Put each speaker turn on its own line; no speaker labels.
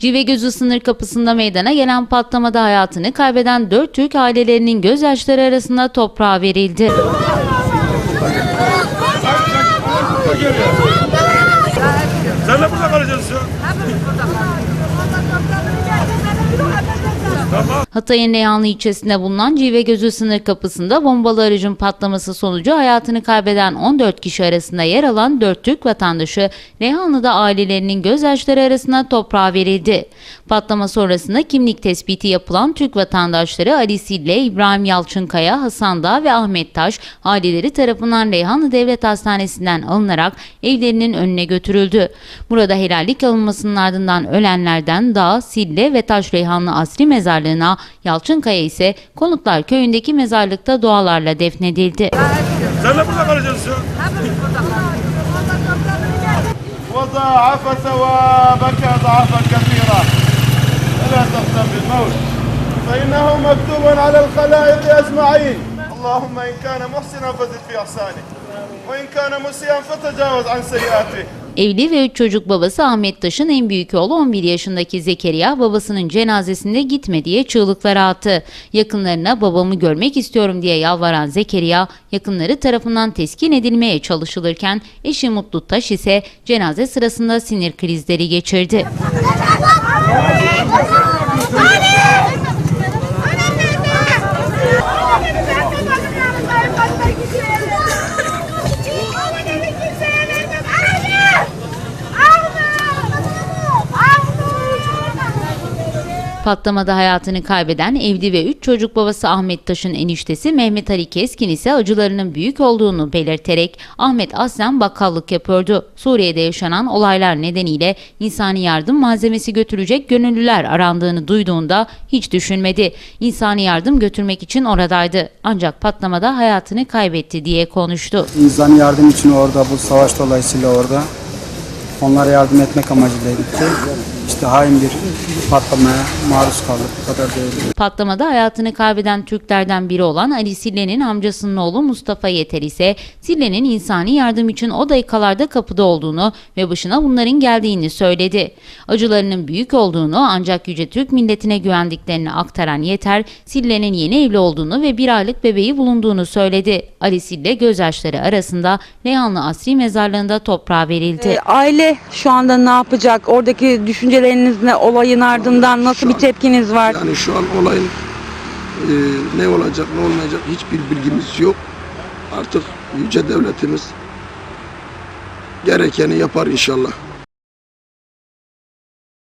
Civegözü sınır kapısında meydana gelen patlamada hayatını kaybeden 4 Türk ailelerinin gözyaşları arasında toprağa verildi.
Sen de burada kalacaksın ya.
Hatay'ın Reyhanlı ilçesinde bulunan Civegözü sınır kapısında bombalı aracın patlaması sonucu hayatını kaybeden 14 kişi arasında yer alan 4 Türk vatandaşı Reyhanlı'da ailelerinin gözyaşları arasında toprağa verildi. Patlama sonrasında kimlik tespiti yapılan Türk vatandaşları Ali Sille, İbrahim Yalçınkaya, Hasan Dağ ve Ahmet Taş aileleri tarafından Reyhanlı Devlet Hastanesi'nden alınarak evlerinin önüne götürüldü. Burada helallik alınmasının ardından ölenlerden Dağ, Sille ve Taş Reyhanlı Asri Mezarlığı'na, Yalçınkaya ise Konuklar Köyü'ndeki mezarlıkta dualarla defnedildi.
Sen de burada kalacaksın ya.
وضاعف ثوابك أضعافا كثيرة فلا تغتم بالموت فإنه مكتوب على الخلائق أجمعين اللهم إن كان محسنا فزد في إحسانه
Evli ve üç çocuk babası Ahmet Taş'ın en büyük oğlu 11 yaşındaki Zekeriya babasının cenazesinde gitme diye çığlıkları attı. Yakınlarına babamı görmek istiyorum diye yalvaran Zekeriya yakınları tarafından teskin edilmeye çalışılırken eşi Mutlu Taş ise cenaze sırasında sinir krizleri geçirdi. Patlamada hayatını kaybeden evli ve 3 çocuk babası Ahmet Taş'ın eniştesi Mehmet Ali Keskin ise acılarının büyük olduğunu belirterek Ahmet aslen bakkallık yapıyordu. Suriye'de yaşanan olaylar nedeniyle insani yardım malzemesi götürecek gönüllüler arandığını duyduğunda hiç düşünmedi. İnsani yardım götürmek için oradaydı. Ancak patlamada hayatını kaybetti diye konuştu.
İnsan yardım için orada bu savaş dolayısıyla orada onlara yardım etmek amacıyla gitti. İşte hain bir patlamaya maruz kaldık. Bu kadar değil.
Patlamada hayatını kaybeden Türklerden biri olan Ali Sille'nin amcasının oğlu Mustafa Yeter ise Sille'nin insani yardım için o dakikalarda kapıda olduğunu ve başına bunların geldiğini söyledi. Acılarının büyük olduğunu ancak Yüce Türk milletine güvendiklerini aktaran Yeter, Sille'nin yeni evli olduğunu ve bir aylık bebeği bulunduğunu söyledi. Ali Sille gözyaşları arasında Reyhanlı Asri Mezarlığı'nda toprağa verildi.
Ee, Aile şu anda ne yapacak? Oradaki ne? Olayın ardından nasıl bir tepkiniz var?
Yani şu an olayın e, ne olacak ne olmayacak hiçbir bilgimiz yok. Artık yüce devletimiz gerekeni yapar inşallah.